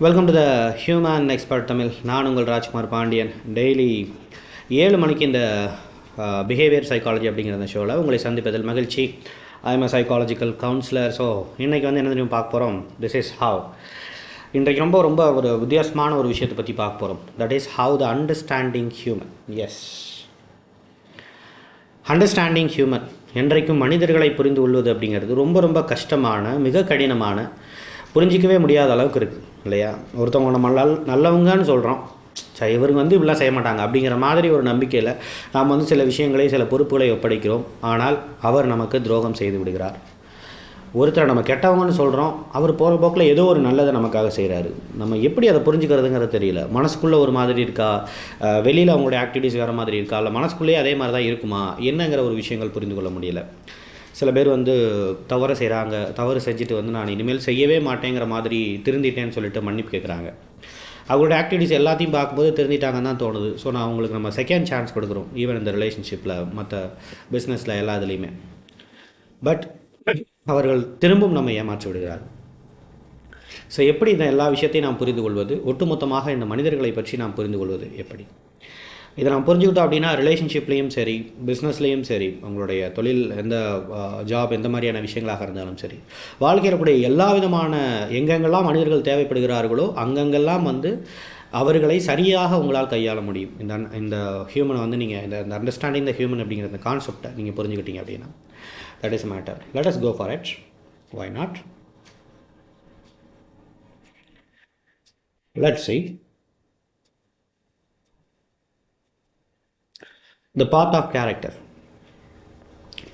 Welcome to the human expert Tamil நான் உங்கள் Rajkumar Pandian. Daily ஏழு மணிக்கு இந்த பிஹேவியர் சைக்காலஜி அப்படிங்கிற அந்த ஷோவில் உங்களை சந்திப்பதில் மகிழ்ச்சி. I'm a psychological counsellor so இன்றைக்கி வந்து என்ன தெரியும் பார்க்க போகிறோம் திஸ் இஸ் ஹவ் இன்றைக்கு ரொம்ப ரொம்ப ஒரு வித்தியாசமான ஒரு விஷயத்தை பற்றி பார்க்க போகிறோம் that is how the understanding human is understanding human என்றைக்கும் மனிதர்களை புரிந்து கொள்வது அப்படிங்கிறது ரொம்ப ரொம்ப கஷ்டமான மிக கடினமான புரிஞ்சிக்கவே முடியாத அளவுக்கு இருக்குது இல்லையா? ஒருத்தவங்க நம்ம நல்லவங்கன்னு சொல்கிறோம் சரி இவருங்க வந்து இப்படிலாம் செய்ய மாட்டாங்க. அப்படிங்கிற மாதிரி ஒரு நம்பிக்கையில் நாம் வந்து சில விஷயங்களை சில பொறுப்புகளை ஒப்படைக்கிறோம். ஆனால் அவர் நமக்கு துரோகம் செய்து விடுகிறார். ஒருத்தரை நம்ம கெட்டவங்கன்னு சொல்கிறோம் அவர் போகிற போக்கில் ஏதோ ஒரு நல்லதை நமக்காக செய்கிறாரு நம்ம எப்படி அதை புரிஞ்சுக்கிறதுங்கிறது தெரியல. மனசுக்குள்ளே ஒரு மாதிரி இருக்கா? வெளியில் அவங்களுடைய ஆக்டிவிட்டிஸ் வேறு மாதிரி இருக்கா? இல்லை மனசுக்குள்ளேயே அதே மாதிரி தான் இருக்குமா? என்னங்கிற ஒரு விஷயங்கள் புரிந்து கொள்ள முடியல. சில பேர் வந்து தவறு செய்கிறாங்க தவறு செஞ்சுட்டு வந்து நான் இனிமேல் செய்யவே மாட்டேங்கிற மாதிரி திருந்திட்டேன்னு சொல்லிட்டு மன்னிப்பு கேட்குறாங்க அவங்களோட ஆக்டிவிட்டிஸ் எல்லாத்தையும் பார்க்கும்போது திருந்திட்டாங்கன்னு தான் தோணுது. ஸோ நான் அவங்களுக்கு நம்ம செகண்ட் சான்ஸ் கொடுக்குறோம் ஈவன் இந்த ரிலேஷன்ஷிப்பில் மற்ற பிஸ்னஸில் எல்லா இதுலேயுமே. பட் அவர்கள் திரும்பவும் நம்ம ஏமாற்றி விடுகிறார்கள். ஸோ எப்படி இந்த எல்லா விஷயத்தையும் நாம் புரிந்து கொள்வது? ஒட்டுமொத்தமாக இந்த மனிதர்களை பற்றி நாம் புரிந்து கொள்வது எப்படி? இதை நான் புரிஞ்சுக்கிட்டோம் அப்படின்னா ரிலேஷன்ஷிப்லேயும் சரி பிஸ்னஸ்லேயும் சரி உங்களுடைய தொழில் எந்த ஜாப் எந்த மாதிரியான விஷயங்களாக இருந்தாலும் சரி. வாழ்க்கையில் கூட எல்லா விதமான எங்கெங்கெல்லாம் மனிதர்கள் தேவைப்படுகிறார்களோ அங்கங்கெல்லாம் வந்து அவர்களை சரியாக உங்களால் கையாள முடியும். இந்த இந்த ஹியூமனை வந்து நீங்கள் இந்த இந்த அண்டர்ஸ்டாண்டிங் த ஹியூமன் அப்படிங்கிற இந்த கான்செப்டை நீங்கள் புரிஞ்சுக்கிட்டீங்க அப்படின்னா that is matter let us go for it why not let see the path of character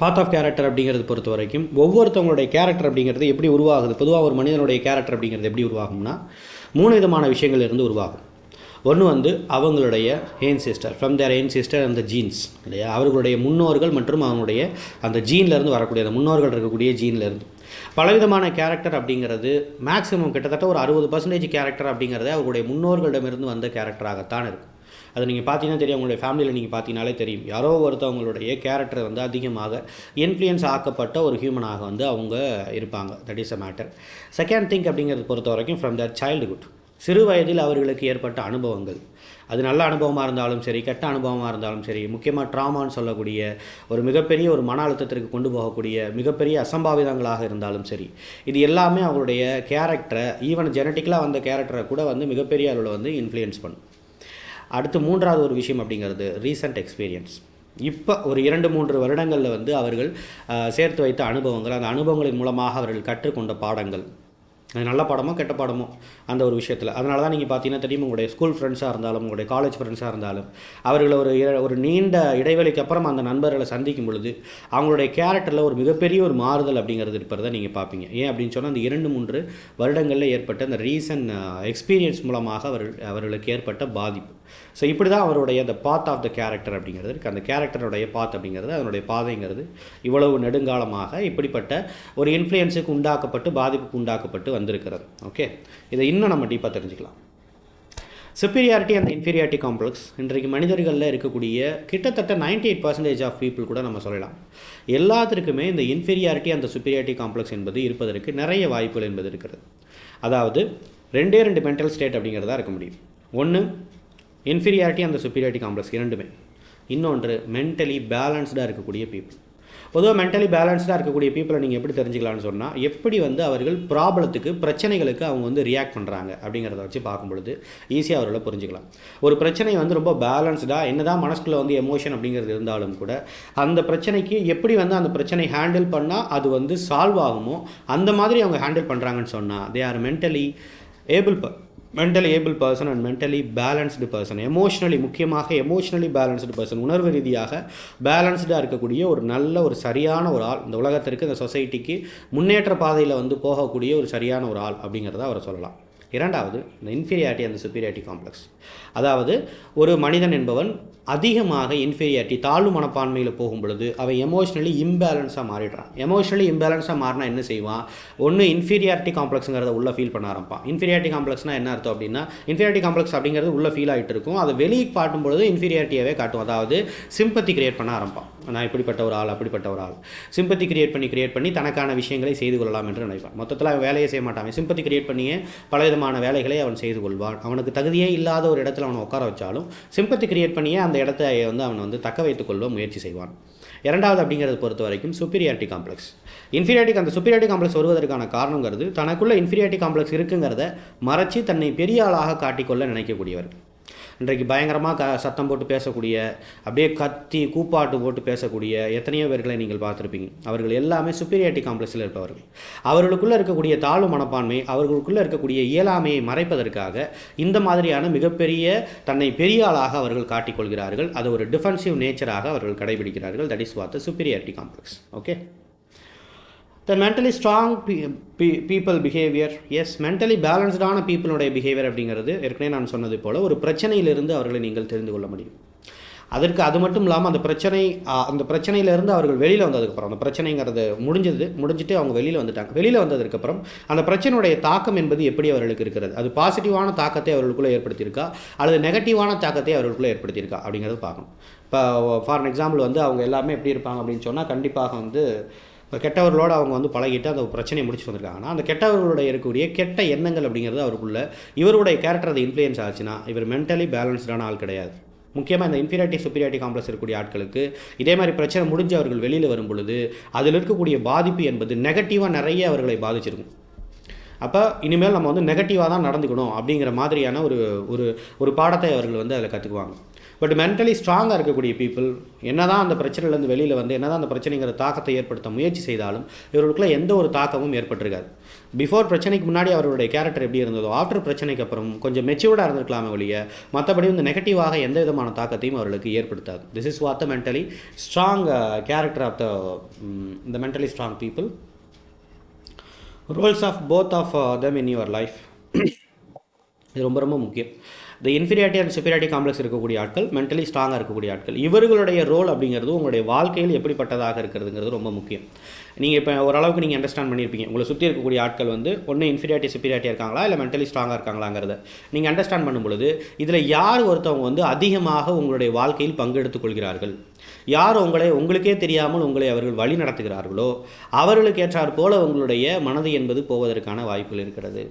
path of character அப்படிங்கிறது பொறுத்த வரைக்கும் ஒவ்வொருத்தவங்களுடைய கேரக்டர் அப்படிங்கிறது எப்படி உருவாகுது? பொதுவாக ஒரு மனிதனுடைய கேரக்டர் அப்படிங்கிறது எப்படி உருவாகும்னா மூணு விதமான விஷயங்கள் இருந்து உருவாகும். ஒன்று வந்து அவங்களுடைய ஏன் சிஸ்டர் ஃப்ரம் தேர் ஏன் சிஸ்டர் அந்த ஜீன்ஸ் இல்லையா? அவர்களுடைய முன்னோர்கள் மற்றும் அவங்களுடைய அந்த ஜீன்லேருந்து வரக்கூடிய அந்த முன்னோர்கள் இருக்கக்கூடிய ஜீன்லேருந்து பலவிதமான கேரக்டர் அப்படிங்கிறது மேக்ஸிமம் கிட்டத்தட்ட ஒரு அறுபது பர்சன்டேஜ் கேரக்டர் அப்படிங்கிறது அவருடைய முன்னோர்களிடமிருந்து வந்த கேரக்டராகத்தான் இருக்கும். அது நீங்கள் பார்த்தீங்கன்னா தெரியும் உங்களுடைய ஃபேமிலியில் நீங்கள் பார்த்தீங்கனாலே தெரியும். யாரோ ஒருத்தவங்களுடைய கேரக்டர் வந்து அதிகமாக இன்ஃப்ளூயன்ஸ் ஆக்கப்பட்ட ஒரு ஹியூமனாக வந்து அவங்க இருப்பாங்க. That is a matter second thing அப்படிங்கிறது பொறுத்த வரைக்கும் ஃப்ரம் தர் சைல்டுஹுட் சிறு வயதில் அவர்களுக்கு ஏற்பட்ட அனுபவங்கள். அது நல்ல அனுபவமாக இருந்தாலும் சரி கெட்ட அனுபவமாக இருந்தாலும் சரி முக்கியமாக ட்ராமான்னு சொல்லக்கூடிய ஒரு மிகப்பெரிய ஒரு மன அழுத்தத்திற்கு கொண்டு போகக்கூடிய மிகப்பெரிய அசம்பாவிதங்களாக இருந்தாலும் சரி இது எல்லாமே அவங்களுடைய கேரக்டரை ஈவன் ஜெனட்டிக்கலாக வந்த கேரக்டரை கூட வந்து மிகப்பெரிய அளவில் வந்து இன்ஃப்ளூயன்ஸ் பண்ணும். அடுத்து மூன்றாவது ஒரு விஷயம் அப்படிங்கிறது ரீசன்ட் எக்ஸ்பீரியன்ஸ் இப்போ ஒரு இரண்டு மூன்று வருடங்களில் வந்து அவர்கள் சேர்த்து வைத்த அனுபவங்கள் அந்த அனுபவங்களின் மூலமாக அவர்கள் கற்றுக்கொண்ட பாடங்கள். அது நல்ல பாடமோ கெட்ட பாடமோ அந்த ஒரு விஷயத்தில். அதனால தான் நீங்கள் பார்த்தீங்கன்னா தெரியும் உங்களுடைய ஸ்கூல் ஃப்ரெண்ட்ஸாக இருந்தாலும் உங்களுடைய காலேஜ் ஃப்ரெண்ட்ஸாக இருந்தாலும் அவர்களை ஒரு ஒரு நீண்ட இடைவெளிக்கு அப்புறம் அந்த நண்பர்களை சந்திக்கும் பொழுது அவங்களுடைய கேரக்டரில் ஒரு மிகப்பெரிய ஒரு மாறுதல் அப்படிங்கிறது இருப்பதை நீங்கள் பார்ப்பீங்க ஏன் அப்படின்னு சொன்னால் அந்த இரண்டு மூன்று வருடங்களில் ஏற்பட்ட அந்த ரீசன் எக்ஸ்பீரியன்ஸ் மூலமாக அவர்கள் அவர்களுக்கு ஏற்பட்ட பாதிப்பு. ஸோ இப்படி தான் அவருடைய அந்த பாத் ஆஃப் த கேரக்டர் அப்படிங்கிறது இருக்குது அந்த கேரக்டருடைய பாத் அப்படிங்கிறது அதனுடைய பாதைங்கிறது இவ்வளவு நெடுங்காலமாக இப்படிப்பட்ட ஒரு இன்ஃப்ளூயன்ஸுக்கு உண்டாக்கப்பட்டு பாதிப்புக்கு உண்டாக்கப்பட்டு வந்திருக்கிறது. ஓகே இதை இன்னும் நம்ம டீப்பாக தெரிஞ்சுக்கலாம். சுப்பீரியாரிட்டி அண்ட் இன்ஃபீரியாரிட்டி காம்ப்ளெக்ஸ் இன்றைக்கு மனிதர்களில் இருக்கக்கூடிய கிட்டத்தட்ட ninety eight percentage of people கூட நம்ம சொல்லலாம். எல்லாத்திற்குமே இந்த இன்ஃபீரியாரிட்டி அந்த சுப்பீரியாரிட்டி காம்ப்ளெக்ஸ் என்பது இருப்பதற்கு நிறைய வாய்ப்புகள் என்பது இருக்கிறது. அதாவது ரெண்டே ரெண்டு மென்டல் ஸ்டேட் அப்படிங்கிறதா இருக்க முடியும். ஒன்று இன்ஃபீரியாரிட்டி அந்த சுப்பீரியாரிட்டி காம்ப்ளெக்ஸ் இரண்டுமே. இன்னொன்று மென்டலி பேலன்ஸ்டாக இருக்கக்கூடிய பீப்புள் பொதுவாக மென்டலி பேலன்ஸ்டாக இருக்கக்கூடிய பீப்புளை நீங்கள் எப்படி தெரிஞ்சுக்கலாம்னு சொன்னால் எப்படி வந்து அவர்கள் ப்ராப்ளத்துக்கு பிரச்சனைகளுக்கு அவங்க வந்து ரியாக்ட் பண்ணுறாங்க அப்படிங்கிறத வச்சு பார்க்கும் பொழுது ஈஸியாக அவர்களை புரிஞ்சுக்கலாம். ஒரு பிரச்சனை வந்து ரொம்ப பேலன்ஸ்டாக என்ன தான் மனசுக்குள்ளே வந்து எமோஷன் அப்படிங்கிறது இருந்தாலும் கூட அந்த பிரச்சனைக்கு எப்படி வந்து அந்த பிரச்சனை ஹேண்டில் பண்ணால் அது வந்து சால்வ் ஆகுமோ அந்த மாதிரி அவங்க ஹேண்டில் பண்ணுறாங்கன்னு சொன்னால் they are mentally able mentally able person and mentally balanced person emotionally முக்கியமாக எமோஷ்னலி பேலன்ஸ்டு பர்சன் உணர்வு ரீதியாக பேலன்ஸ்டாக இருக்கக்கூடிய ஒரு நல்ல ஒரு சரியான ஒரு ஆள். இந்த உலகத்திற்கு இந்த சொசைட்டிக்கு முன்னேற்ற பாதையில் வந்து போகக்கூடிய ஒரு சரியான ஒரு ஆள் அப்படிங்கிறத அவரை சொல்லலாம். இரண்டாவது இந்த இன்ஃபீரியாரிட்டி அந்த சுப்பீரியாரிட்டி காம்ப்ளெக்ஸ் அதாவது ஒரு மனிதன் என்பவன் அதிகமாக இன்ஃபீரியாரிட்டி தாழ்வு மனப்பான்மையில் போகும் பொழுது அவன் எமோஷ்னலி இம்பேலன்ஸாக மாறிடுறான். எமோஷ்னலி இம்பேலன்ஸாக மாறினா என்ன செய்வான்? ஒன்று இன்ஃபீரியாரிட்டி காம்ப்ளெக்ஸுங்கிறத உள்ள ஃபீல் பண்ண ஆரம்பிப்பான். இன்ஃபீரியாரிட்டி காம்ப்ளெக்ஸ்னால் என்ன அர்த்தம் அப்படின்னா இன்ஃபீரியாரிட்டி காம்ப்ளெக்ஸ் அப்படிங்கிறது உள்ள ஃபீல் ஆகிட்டு இருக்கும். அதை வெளியே காட்டும் பொழுது இன்ஃபீரியாரிட்டியாகவே காட்டும். அதாவது சிம்பத்தி கிரியேட் பண்ண ஆரம்பிப்பான். நான் இப்படிப்பட்ட ஒரு ஆள் அப்படிப்பட்ட ஒரு ஆள். சிம்பத்தி கிரியேட் பண்ணி கிரியேட் பண்ணி தனக்கான விஷயங்களை செய்து கொள்ளலாம் என்று நினைப்பான். மொத்தத்தில் அவன் வேலையை செய்ய மாட்டான். சிம்பத்தி கிரியேட் பண்ணியே பல விதமான வேலைகளை அவன் செய்து கொள்வான். அவனுக்கு தகுதியே இல்லாத ஒரு இடத்துல அவனை உட்கார வச்சாலும் சிம்பத்தி கிரியேட் பண்ணியே அந்த இடத்த வந்து அவன் வந்து தக்க வைத்துக் கொள்ள முயற்சி செய்வான். இரண்டாவது அப்படிங்கிறத பொறுத்த வரைக்கும் சுப்பீரியாரிட்டி காம்ப்ளெக்ஸ் இன்ஃபீரியாரிட்டி அந்த சுப்பீரியாரிட்டி காம்ப்ளெக்ஸ் வருவதற்கான காரணங்கிறது தனக்குள்ள இன்ஃபீரியாரிட்டி காம்ப்ளெக்ஸ் இருக்குங்கிறத மறைச்சி தன்னை பெரிய ஆளாக காட்டிக்கொள்ள நினைக்கக்கூடியவர். இன்றைக்கு பயங்கரமாக க சத்தம் போட்டு பேசக்கூடிய அப்படியே கத்தி கூப்பாட்டு போட்டு பேசக்கூடிய எத்தனையோ பேர்களை நீங்கள் பார்த்துருப்பீங்க. அவர்கள் எல்லாமே சுப்பீரியாரிட்டி காம்ப்ளெக்ஸில் இருப்பவர்கள். அவர்களுக்குள்ளே இருக்கக்கூடிய தாழ்வு மனப்பான்மை அவர்களுக்குள்ளே இருக்கக்கூடிய இயலாமையை மறைப்பதற்காக இந்த மாதிரியான மிகப்பெரிய தன்னை பெரிய ஆளாக அவர்கள் காட்டிக்கொள்கிறார்கள். அது ஒரு டிஃபென்சிவ் நேச்சராக அவர்கள் கடைபிடிக்கிறார்கள். That is what the superiority complex okay the mentally strong people behaviour as mentally பேலன்ஸ்டான பீப்புளுடைய பிஹேவியர் அப்படிங்கிறது ஏற்கனவே நான் சொன்னது போல் ஒரு பிரச்சனையிலிருந்து அவர்களை நீங்கள் தெரிந்து கொள்ள முடியும். அதற்கு அது மட்டும் இல்லாமல் அந்த பிரச்சனை அந்த பிரச்சனையிலேருந்து அவர்கள் வெளியில் வந்ததுக்கப்புறம் அந்த பிரச்சனைங்கிறது முடிஞ்சது முடிஞ்சிட்டு அவங்க வெளியில் வந்துட்டாங்க. வெளியில் வந்ததுக்கப்புறம் அந்த பிரச்சனையுடைய தாக்கம் என்பது எப்படி அவர்களுக்கு இருக்கிறது? அது பாசிட்டிவான தாக்கத்தை அவர்களுக்குள்ளே ஏற்படுத்தியிருக்கா? அல்லது நெகட்டிவான தாக்கத்தை அவர்களுக்குள்ளே ஏற்படுத்தியிருக்கா? அப்படிங்கிறது பார்க்கணும். இப்போ ஃபார் எக்ஸாம்பிள் வந்து அவங்க எல்லாமே எப்படி இருப்பாங்க அப்படின்னு சொன்னால் கண்டிப்பாக வந்து கெட்டவர்களோடு அவங்க வந்து பழகிட்டு அந்த பிரச்சனையை முடிச்சு வந்திருக்காங்கன்னா அந்த கெட்டவர்களோட இருக்கக்கூடிய கெட்ட எண்ணங்கள் அப்படிங்கிறது அவருக்குள்ள இவருடைய கேரக்டர் அது இன்ஃப்ளூயன்ஸ் ஆச்சுன்னா இவர் மென்டலி பேலன்ஸ்டான ஆள் கிடையாது. முக்கியமாக இந்த இன்ஃபீரியாரிட்டி சுப்பீரியாரிட்டி காம்ப்ளெக்ஸ் இருக்கக்கூடிய ஆட்களுக்கு இதே மாதிரி பிரச்சனை முடிஞ்சு அவர்கள் வெளியில் வரும் பொழுது அதில் இருக்கக்கூடிய பாதிப்பு என்பது நெகட்டிவாக நிறைய அவர்களை பாதிச்சிருக்கும். அப்போ இனிமேல் நம்ம வந்து நெகட்டிவாக தான் நடந்துக்கணும் அப்படிங்கிற மாதிரியான ஒரு ஒரு ஒரு பாடத்தை அவர்கள் வந்து அதில் கற்றுக்குவாங்க பட் மென்டலி ஸ்ட்ராங்காக இருக்கக்கூடிய பீப்புள் என்ன தான் அந்த பிரச்சனையிலேருந்து வெளியில் வந்து என்ன தான் அந்த பிரச்சனைங்கிற தாக்கத்தை ஏற்படுத்த முயற்சி செய்தாலும் இவர்களுக்குள்ள எந்த ஒரு தாக்கமும் ஏற்பட்டிருக்காது. பிஃபோர் பிரச்சனைக்கு முன்னாடி அவருடைய கேரக்டர் எப்படி இருந்ததோ ஆஃப்டர் பிரச்சனைக்கு அப்புறம் கொஞ்சம் மெச்சூர்டாக இருந்திருக்கலாமே ஒழிய மற்றபடி வந்து நெகட்டிவாக எந்த விதமான தாக்கத்தையும் அவர்களுக்கு ஏற்படுத்தாது. This is what the mentally strong character of the இந்த mentally strong people roles of both of them in your life இது ரொம்ப ரொம்ப முக்கியம். இந்த இன்ஃபீரியாரிட்டி அண்ட் சுப்பீரியாரிட்டி காம்ப்ளெக்ஸ் இருக்கக்கூடிய ஆட்கள் மென்டலி ஸ்ட்ராங்காக இருக்கக்கூடிய ஆட்கள். இவர்களுடைய ரோல் அப்படிங்கிறது உங்களுடைய வாழ்க்கையில் எப்படிப்பட்டதாக இருக்கிறதுங்கிறது ரொம்ப முக்கியம். நீங்கள் இப்போ ஓரளவுக்கு நீங்கள் அண்டர்ஸ்டாண்ட் பண்ணியிருப்பீங்க உங்களை சுற்றி இருக்கக்கூடிய ஆட்கள் வந்து ஒன்று இன்ஃபீரியாரிட்டி சுப்பீரியாரிட்டி இருக்காங்களா? இல்லை மென்டலி ஸ்ட்ராங்காக இருக்காங்களாங்கிறத. நீங்கள் அண்டர்ஸ்டாண்ட் பண்ணும்பொழுது இதில் யார் ஒருத்தவங்க வந்து அதிகமாக உங்களுடைய வாழ்க்கையில் பங்கெடுத்துக் கொள்கிறார்கள்? யார் உங்களை உங்களுக்கே தெரியாமல் உங்களை அவர்கள் வழி நடத்துகிறார்களோ அவர்களுக்கு ஏற்றாற்போல் உங்களுடைய மனது என்பது போவதற்கான வாய்ப்புகள் இருக்கிறது.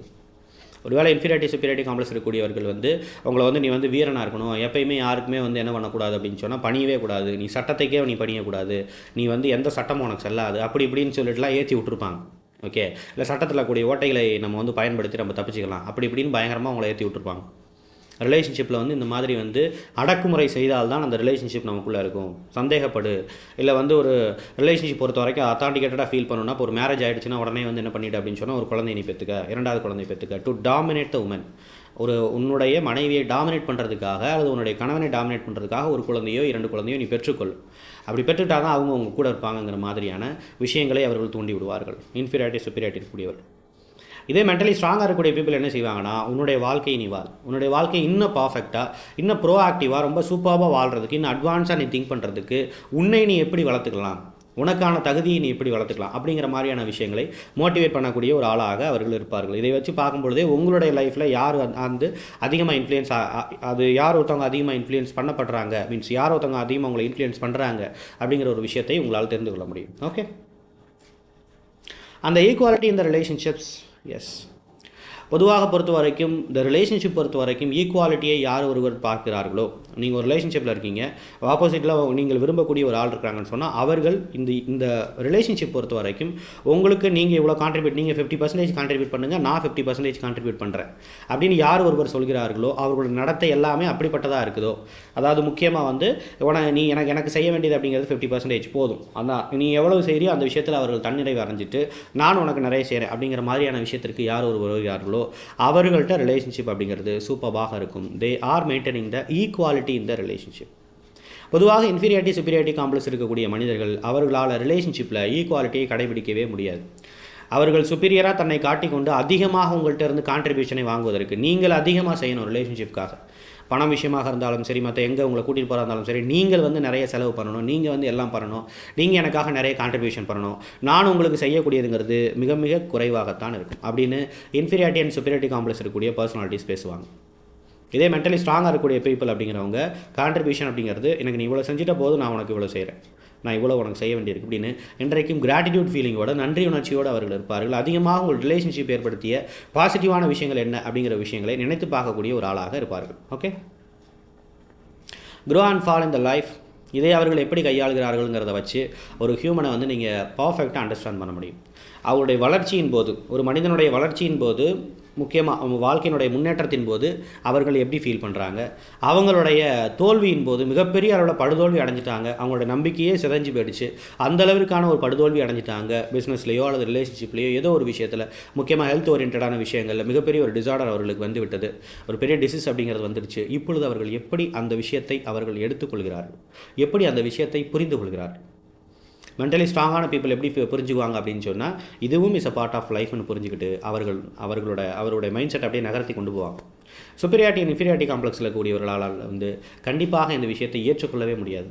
ஒருவேளை இன்ஃபீரியாரிட்டி சுப்பீரியாரிட்டி காம்ப்ளெக்ஸ் இருக்கக்கூடியவர்கள் வந்து உங்களை வந்து நீ வந்து வீரனாக இருக்கணும். எப்பயுமே யாருக்குமே வந்து என்ன பண்ணக்கூடாது அப்படின்னு சொன்னால் பணியவே கூடாது. நீ சட்டத்தைக்கே நீ பணியக்கூடாது. நீ வந்து எந்த சட்டமும் உனக்கு செல்லாது. அப்படி இப்படின்னு சொல்லிட்டுலாம் ஏற்றி விட்டுருப்பாங்க. ஓகே இல்லை சட்டத்தில் கூடிய ஓட்டைகளை நம்ம வந்து பயன்படுத்தி நம்ம தப்பிச்சிக்கலாம். அப்படி இப்படின்னு பயங்கரமாக உங்களை ஏற்றி விட்டுருப்பாங்க. ரிலேஷன்ஷிப்பில் வந்து இந்த மாதிரி வந்து அடக்குமுறை செய்தால்தான் அந்த ரிலேஷன்ஷிப் நமக்குள்ளே இருக்கும். சந்தேகப்படு. இல்லை வந்து ஒரு ரிலேஷன்ஷிப் பொறுத்த வரைக்கும் அத்தாண்டிகேட்டடாக ஃபீல் பண்ணணும்னா இப்போ ஒரு மேரேஜ் ஆகிடுச்சுன்னா உடனே வந்து என்ன பண்ணிட்டு அப்படின்னு சொன்னால் ஒரு குழந்தை நீ பெற்றுக்க இரண்டாவது குழந்தை பெற்றுக்க டு டாமினேட் த உமன் ஒரு உன்னுடைய மனைவியை டாமினேட் பண்ணுறதுக்காக அல்லது உன்னுடைய கணவனை டாமினேட் பண்ணுறதுக்காக ஒரு குழந்தையோ இரண்டு குழந்தையோ நீ பெற்றுக்கொள். அப்படி பெற்றுட்டால் தான் அவங்க அவங்க கூட இருப்பாங்கங்கிற மாதிரியான விஷயங்களை அவர்கள் தூண்டி விடுவார்கள் இன்ஃபீரியாரிட்டி சுப்பீரியாரிட்டி இருக்கக்கூடியவர்கள். இதே மென்டலி ஸ்ட்ராங்காக இருக்கக்கூடிய பீப்புள் என்ன செய்வாங்கன்னா உன்னுடைய வாழ்க்கையை நீ வாழ். உன்னுடைய வாழ்க்கை இன்னும் பர்ஃபெக்டாக இன்னும் ப்ரோ ஆக்டிவாக ரொம்ப சூப்பராக வாழ்கிறதுக்கு இன்னும் அட்வான்ஸாக நீ திங்க் பண்ணுறதுக்கு உன்னை நீ எப்படி வளர்த்துக்கலாம்? உனக்கான தகுதியை நீ எப்படி வளர்த்துக்கலாம்? அப்படிங்கிற மாதிரியான விஷயங்களை மோட்டிவேட் பண்ணக்கூடிய ஒரு ஆளாக அவர்கள் இருப்பார்கள். இதை வச்சு பார்க்கும்பொழுதே உங்களுடைய லைஃப்பில் யார் வந்து- வந்து அதிகமாக இன்ஃப்ளூயன்ஸ் அது யார் ஒருத்தவங்க அதிகமாக இன்ஃப்ளூயன்ஸ் பண்ணப்படுறாங்க? மீன்ஸ் யார் ஒருத்தவங்க அதிகமாக உங்களை இன்ஃப்ளூயன்ஸ் பண்ணுறாங்க அப்படிங்கிற ஒரு விஷயத்தை உங்களால் தெரிந்து கொள்ள முடியும். ஓகே அந்த ஈக்குவாலிட்டி இந்த ரிலேஷன்ஷிப்ஸ் எஸ் பொதுவாக பொறுத்த வரைக்கும் இந்த ரிலேஷன்ஷிப் பொறுத்த வரைக்கும் ஈக்குவாலிட்டியை யார் ஒருவர் பார்க்கிறார்களோ? நீங்கள் ஒரு ரிலேஷன்ஷிப்பில் இருக்கீங்க ஆப்போசிட்டில் நீங்கள் விரும்பக்கூடிய ஒரு ஆள் இருக்கிறாங்கன்னு சொன்னால் அவர்கள் இந்த இந்த ரிலேஷன்ஷிப் பொறுத்த வரைக்கும் உங்களுக்கு நீங்கள் இவ்வளோ கான்ட்ரிபியூட் நீங்கள் ஃபிஃப்டி பர்சன்டேஜ் கான்ட்ரிபியூட் பண்ணுங்கள் நான் ஃபிஃப்டி பர்சன்டேஜ் கான்ட்ரிபியூட் பண்ணுறேன் அப்படின்னு யார் ஒருவர் சொல்கிறார்களோ அவர்களோட நடத்தை எல்லாமே அப்படிப்பட்டதாக இருக்குதோ? அதாவது முக்கியமாக வந்து உன நீ எனக்கு எனக்கு செய்ய வேண்டியது அப்படிங்கிறது ஃபிஃப்டி பர்சன்டேஜ் போதும். அதான் நீ எவ்வளவு செய்கிறியோ அந்த விஷயத்தில் அவர்கள் தன்னிறைவு அடைஞ்சிட்டு நான் உனக்கு நிறைய செய்கிறேன் அப்படிங்கிற மாதிரியான விஷயத்திற்கு யார் ஒரு வருகிறார்களோ அவர்கள்ட்ட ரிலேஷன்ஷிப் அப்படிங்கிறது சூப்பராக இருக்கும். They are maintaining the equality in the relationship பொதுவாக இன்ஃபீரியாரிட்டி சுப்பீரியாரிட்டி காம்ப்ளெக்ஸ் இருக்கக்கூடிய மனிதர்கள் அவர்களால் ரிலேஷன்ஷிப்பில் ஈக்குவாலிட்டியை கடைபிடிக்கவே முடியாது. அவர்கள் சுப்பீரியராக தன்னை காட்டிக்கொண்டு அதிகமாக உங்கள்கிட்ட இருந்து கான்ட்ரிபியூஷனை வாங்குவதற்கு நீங்கள் அதிகமாக செய்யணும் ரிலேஷன்ஷிப்காக பணம் விஷயமாக இருந்தாலும் சரி மற்ற எங்கே உங்களை கூட்டிகிட்டு போகிறா இருந்தாலும் சரி நீங்கள் வந்து நிறைய செலவு பண்ணணும் நீங்கள் வந்து எல்லாம் பண்ணணும் நீங்கள் எனக்காக நிறைய கான்ட்ரிபியூஷன் பண்ணணும். நான் உங்களுக்கு செய்யக்கூடியதுங்கிறது மிக மிக குறைவாகத்தான் இருக்கும். அப்படின்னு இன்ஃபீரியாரிட்டி அண்ட் சுப்பீரியாரிட்டி காம்ப்ளெக்ஸ் இருக்கக்கூடிய பர்சனாலிட்டிஸ் பேசுவாங்க. இதே மென்டலி ஸ்ட்ராங்காக இருக்கக்கூடிய பீப்புள் அப்படிங்கிறவங்க கான்ட்ரிபியூஷன் அப்படிங்கிறது எனக்கு நீ இவ்வளோ செஞ்சுட்ட போதும் நான் உனக்கு இவ்வளோ செய்கிறேன் நான் இவ்வளோ உனக்கு செய்ய வேண்டியிருக்கு அப்படின்னு இன்றைக்கும் கிராட்டிடியூட் ஃபீலிங்கோட நன்றி உணர்ச்சியோடு அவர்கள் இருப்பார்கள். அதிகமாக உங்கள் ரிலேஷன்ஷிப் ஏற்படுத்திய பாசிட்டிவான விஷயங்கள் என்ன அப்படிங்கிற விஷயங்களை நினைத்து பார்க்கக்கூடிய ஒரு ஆளாக இருப்பார்கள். Okay grow and fall in the life இதை அவர்கள் எப்படி கையாளுகிறார்கள்ங்கிறத வச்சு ஒரு ஹியூமனை வந்து நீங்கள் பர்ஃபெக்டாக அண்டர்ஸ்டாண்ட் பண்ண முடியும். அவருடைய வளர்ச்சியின் போது ஒரு மனிதனுடைய வளர்ச்சியின் போது முக்கியமாக அவங்க வாழ்க்கையினுடைய முன்னேற்றத்தின் போது அவர்கள் எப்படி ஃபீல் பண்ணுறாங்க அவங்களுடைய தோல்வியின் போது மிகப்பெரிய அளவில் படுதோல்வி அடைஞ்சிட்டாங்க. அவங்களோட நம்பிக்கையே சிதஞ்சு போயிடுச்சு. அந்த அளவிற்கான ஒரு படுதோல்வி அடைஞ்சிட்டாங்க. பிஸ்னஸ்லையோ அல்லது ரிலேஷன்ஷிப்லையோ ஏதோ ஒரு விஷயத்தில். முக்கியமாக ஹெல்த் ஓரியன்டான விஷயங்களில் மிகப்பெரிய ஒரு டிசார்டர் அவர்களுக்கு வந்து விட்டது. ஒரு பெரிய டிசீஸ் அப்படிங்கிறது வந்துடுச்சு. இப்பொழுது அவர்கள் எப்படி அந்த விஷயத்தை அவர்கள் எடுத்துக்கொள்கிறார்கள்? எப்படி அந்த விஷயத்தை புரிந்து கொள்கிறார்கள் மென்டலி ஸ்ட்ராங்கான பீப்புள் எப்படி புரிஞ்சுக்குவாங்க அப்படின்னு சொன்னால் இதுவும் இஸ் அ பார்ட் ஆஃப் லைஃப்னு புரிஞ்சுக்கிட்டு அவர்கள் அவர்களோட அவருடைய மைண்ட் செட் அப்படியே நகர்த்தி கொண்டு போவாங்க. சுப்பீரியாரிட்டி அண்ட் இன்ஃபீரியாரிட்டி காம்ப்ளெக்ஸில் கூடியவர்களால் வந்து கண்டிப்பாக இந்த விஷயத்தை ஏற்றுக்கொள்ளவே முடியாது.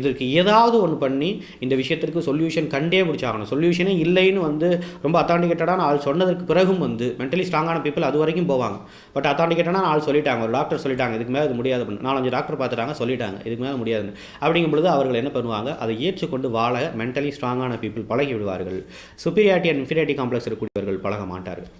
இதற்கு ஏதாவது ஒன்று பண்ணி இந்த விஷயத்திற்கு சொல்யூஷன் கண்டே பிடிச்சாகணும் சொல்யூஷனே இல்லைன்னு வந்து ரொம்ப அத்தாண்டிகேட்டடான ஆள் சொன்னதற்கு பிறகும் வந்து மென்டலி ஸ்ட்ராங்கான பீப்புள் அது வரைக்கும் போவாங்க. பட் அத்தாண்டிகேட்டடான ஆள் சொல்லிட்டாங்க. ஒரு டாக்டர் சொல்லிட்டாங்க. இதுக்கு மேலே அது முடியாது. அப்படின்னு. நாலஞ்சு டாக்டர் பார்த்துட்டாங்க. சொல்லிட்டாங்க. இதுக்கு மேலே முடியாதுன்னு. அப்படிங்கும் பொழுது அவர்கள் என்ன பண்ணுவாங்க? அதை ஏற்றுக்கொண்டு வாழ மென்டலி ஸ்ட்ராங்கான பீப்புள் பழகி விடுவார்கள். சுப்பீரியாரிட்டி அண்ட் இன்ஃபீரியாரிட்டி காம்ப்ளெக்ஸ் இருக்கக்கூடியவர்கள் பழக மாட்டார்கள்.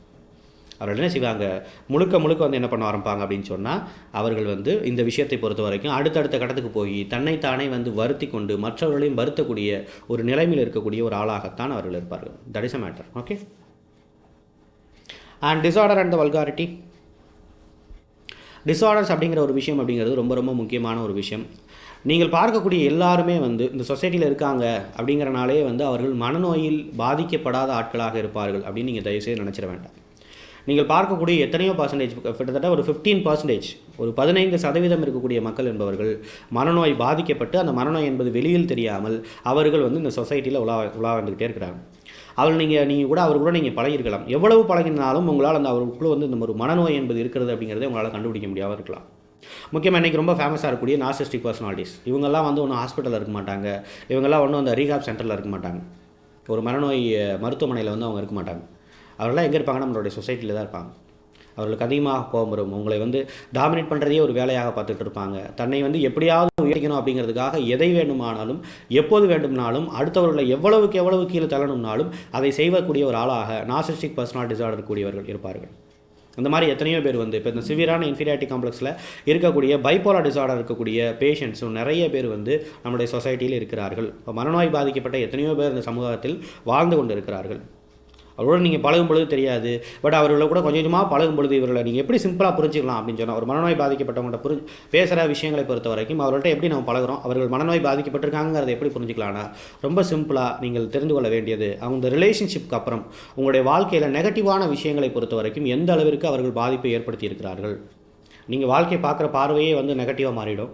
அவர்கள் என்ன செய்வாங்க? முழுக்க முழுக்க வந்து என்ன பண்ண ஆரம்பிப்பாங்க அப்படின்னு சொன்னால் அவர்கள் வந்து இந்த விஷயத்தை பொறுத்த வரைக்கும் அடுத்தடுத்த கட்டத்துக்கு போய் தன்னைத்தானே வந்து வருத்தி கொண்டு மற்றவர்களையும் வருத்தக்கூடிய ஒரு நிலைமையில் இருக்கக்கூடிய ஒரு ஆளாகத்தான் அவர்கள் இருப்பார்கள். That is a matter okay and disorder and the vulgarity disorders அப்படிங்கிற ஒரு விஷயம் அப்படிங்கிறது ரொம்ப ரொம்ப முக்கியமான ஒரு விஷயம். நீங்கள் பார்க்கக்கூடிய எல்லாருமே வந்து இந்த சொசைட்டியில் இருக்காங்க அப்படிங்கிறனாலே வந்து அவர்கள் மனநோயில் பாதிக்கப்படாத ஆட்களாக இருப்பார்கள் அப்படின்னு நீங்கள் தயவுசெய்து நினச்சிட வேண்டாம். நீங்கள் பார்க்கக்கூடிய எத்தனையோ பர்சன்டேஜ் கிட்டத்தட்ட ஒரு ஃபிஃப்டீன் பர்சன்டேஜ் ஒரு பதினைந்து சதவீதம் இருக்கக்கூடிய மக்கள் என்பவர்கள் மனநோய் பாதிக்கப்பட்டு அந்த மனநோய் என்பது வெளியில் தெரியாமல் அவர்கள் வந்து இந்த சொசைட்டியில் உலா உலா வந்துக்கிட்டே இருக்கிறாங்க. அவள் நீங்கள் நீங்கள் கூட அவர் கூட நீங்கள் பழகிருக்கலாம் எவ்வளவு பழகினாலும் உங்களால் அந்த அவருக்குள்ள வந்து இந்த ஒரு மனநோய் என்பது இருக்கிறது அப்படிங்கிறத உங்களால் கண்டுபிடிக்க முடியாமல் இருக்கலாம். முக்கியமாக இன்றைக்கி ரொம்ப ஃபேமஸாக இருக்கக்கூடிய நார்சிஸ்டிக் பர்சனாலிட்டிஸ் இவங்கெல்லாம் வந்து ஒன்றும் ஹாஸ்பிட்டலில் இருக்க மாட்டாங்க. இவங்கெல்லாம் ஒன்றும் அந்த ரீஹாப் சென்டரில் இருக்க மாட்டாங்க. ஒரு மனநோய் மருத்துவமனையில் வந்து அவங்க இருக்க மாட்டாங்க. அவர்கள்லாம் எங்கே இருப்பாங்க? நம்மளுடைய சொசைட்டியில் தான் இருப்பாங்க. அவர்களுக்கு அதிகமாக கோபம் வரும். உங்களை வந்து டாமினேட் பண்ணுறதையே ஒரு வேலையாக பார்த்துட்டு இருப்பாங்க. தன்னை வந்து எப்படியாவது உயர்த்திக்கணும் அப்படிங்கிறதுக்காக எதை வேண்டுமானாலும் எப்போது வேண்டுமானாலும் அடுத்தவர்களை எவ்வளவுக்கு எவ்வளவு கீழே தள்ளணும்னாலும் அதை செய்வக்கூடிய ஒரு ஆளாக நாசிஸ்டிக் பர்சனல் டிசார்டர் கூடியவர்கள் இருப்பார்கள். அந்த மாதிரி எத்தனையோ பேர் வந்து இப்போ இந்த சிவியரான இன்ஃபீரியாரிட்டி காம்ப்ளெக்ஸில் இருக்கக்கூடிய பைப்போலா டிசார்டர் இருக்கக்கூடிய பேஷண்ட்ஸும் நிறைய பேர் வந்து நம்முடைய சொசைட்டியில் இருக்கிறார்கள். இப்போ மனநோய் பாதிக்கப்பட்ட எத்தனையோ பேர் இந்த சமூகத்தில் வாழ்ந்து கொண்டு இருக்கிறார்கள் அவரோட நீங்கள் பழகும் பொழுது தெரியாது. பட் அவர்களை கூட கொஞ்சம் கொஞ்சமாக பழகும் பொழுது இவர்களை நீங்கள் எப்படி சிம்பிளாக புரிஞ்சுக்கலாம் அப்படின்னு சொன்னால் ஒரு மனநோய் பாதிக்கப்பட்டவங்கள்ட்ட புரி பேசுகிற விஷயங்களை பொறுத்த வரைக்கும் அவர்கள்ட்ட எப்படி நம்ம பழகுறோம் அவர்கள் மனநோய் பாதிக்கப்பட்டிருக்காங்கிறத எப்படி புரிஞ்சுக்கலாம்னா ரொம்ப சிம்பிளாக நீங்கள் தெரிந்து கொள்ள வேண்டியது அவங்க ரிலேஷன்ஷிப்க்கு அப்புறம் உங்களுடைய வாழ்க்கையில் நெகட்டிவான விஷயங்களை பொறுத்த வரைக்கும் எந்த அளவிற்கு அவர்கள் பாதிப்பை ஏற்படுத்தி இருக்கிறார்கள். நீங்கள் வாழ்க்கையை பார்க்குற பார்வையே வந்து நெகட்டிவாக மாறிடும்.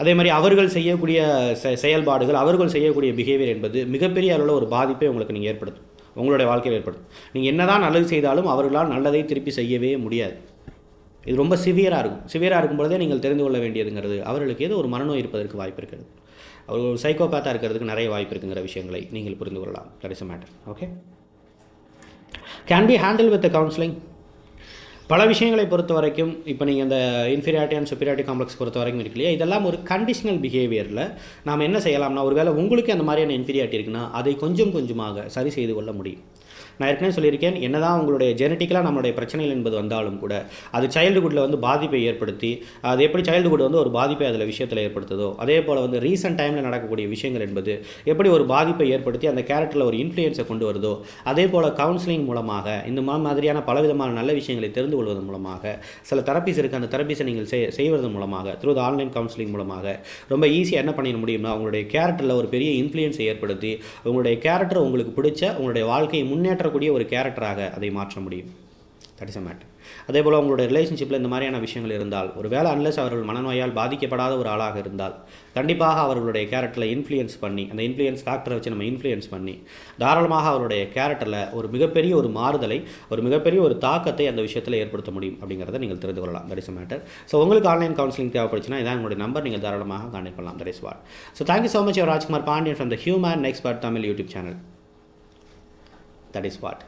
அதே மாதிரி அவர்கள் செய்யக்கூடிய செ செயல்பாடுகள் அவர்கள் செய்யக்கூடிய பிஹேவியர் என்பது மிகப்பெரிய அளவில் ஒரு பாதிப்பை உங்களுக்கு நீங்கள் ஏற்படுத்தும். உங்களுடைய வாழ்க்கையில் ஏற்படும் நீங்கள் என்னதான் நல்லது செய்தாலும் அவர்களால் நல்லதை திருப்பி செய்யவே முடியாது. இது ரொம்ப சிவியராக இருக்கும். சிவியராக இருக்கும் பொழுதே நீங்கள் தெரிந்து கொள்ள வேண்டியதுங்கிறது அவர்களுக்கு ஏதோ ஒரு மனநோய் இருப்பதற்கு வாய்ப்பு இருக்கிறது. அவர் ஒரு சைக்கோபேத்தாக இருக்கிறதுக்கு நிறைய வாய்ப்பு இருக்குங்கிற விஷயங்களை நீங்கள் புரிந்து கொள்ளலாம். That is matter okay can be handle with counselling பல விஷயங்களை பொறுத்த வரைக்கும் இப்போ நீங்கள் இந்த இன்ஃபீரியாரிட்டி அண்ட் சுப்பீரியாரிட்டி காம்ப்ளெக்ஸ் பொறுத்த வரைக்கும் இருக்கு இல்லையா? இதெல்லாம் ஒரு கண்டிஷனல் பிஹேவியரில் நாம் என்ன செய்யலாம்னா ஒருவேளை உங்களுக்கு அந்த மாதிரியான இன்ஃபீரியாரிட்டி இருக்குன்னா அதை கொஞ்சம் கொஞ்சமாக சரி செய்து கொள்ள முடியும். நான் ஏற்கனவே சொல்லியிருக்கேன் என்னதான் உங்களுடைய ஜெனட்டிக்கலாக நம்மளுடைய பிரச்சனைகள் என்பது வந்தாலும் கூட அது சைல்டுஹுட்டில் வந்து பாதிப்பை ஏற்படுத்தி அது எப்படி சைல்டுஹுட் வந்து ஒரு பாதிப்பை அதில் விஷயத்தில் ஏற்படுத்துதோ அதே போல் வந்து ரீசெண்ட் டைமில் நடக்கக்கூடிய விஷயங்கள் என்பது எப்படி ஒரு பாதிப்பை ஏற்படுத்தி அந்த கேரக்டரில் ஒரு இன்ஃப்ளூயன்ஸை கொண்டு வருதோ அதே போல் கவுன்சிலிங் மூலமாக இந்த மாதிரியான பலவிதமான நல்ல விஷயங்களை தெரிந்து கொள்வதன் மூலமாக சில தெரப்பிஸ் இருக்குது அந்த தெரப்பிஸை நீங்கள் செய் செய்வதன் மூலமாக த்ரூ த ஆன்லைன் கவுன்சிலிங் மூலமாக ரொம்ப ஈஸியாக என்ன பண்ணிட முடியும்னா உங்களுடைய கேரக்டரில் ஒரு பெரிய இன்ஃப்ளூயன்ஸை ஏற்படுத்தி உங்களுடைய கேரக்டர் உங்களுக்கு பிடிச்ச உங்களுடைய வாழ்க்கையை மாற்றக்கூடிய ஒரு கேரக்டராக அதை மாற்ற முடியும். தட் இஸ் அ மேட்டர் அதே போல் உங்களுடைய ரிலேஷன்ஷிப்பில் இந்த மாதிரியான விஷயங்கள் இருந்தால் ஒரு வேளை அன்லஸ் அவர்கள் மனநோயால் பாதிக்கப்படாத ஒரு ஆளாக இருந்தால் கண்டிப்பாக அவர்களுடைய கேரக்டரில் இன்ஃப்ளூயன்ஸ் பண்ணி அந்த இன்ஃப்ளூயன்ஸ் ஃபேக்டரை வச்சு நம்ம இன்ஃப்ளூயன்ஸ் பண்ணி தாராளமாக அவருடைய கேரக்டரில் ஒரு மிகப்பெரிய ஒரு மாறுதலை ஒரு மிகப்பெரிய ஒரு தாக்கத்தை அந்த விஷயத்தில் ஏற்படுத்த முடியும் அப்படிங்கிறத நீங்கள் தெரிந்து கொள்ளலாம். தட் இஸ் மேட்டர் ஸோ உங்களுக்கு ஆன்லைன் கவுன்சிலிங் தேவைப்படுச்சுன்னா இதான் உங்களுடைய நம்பர் நீங்கள் தாராளமாக கான்டெக்ட் பண்ணலாம். That is what so thank you so much Rajkumar Pandian from the human expert Tamil YouTube channel that is what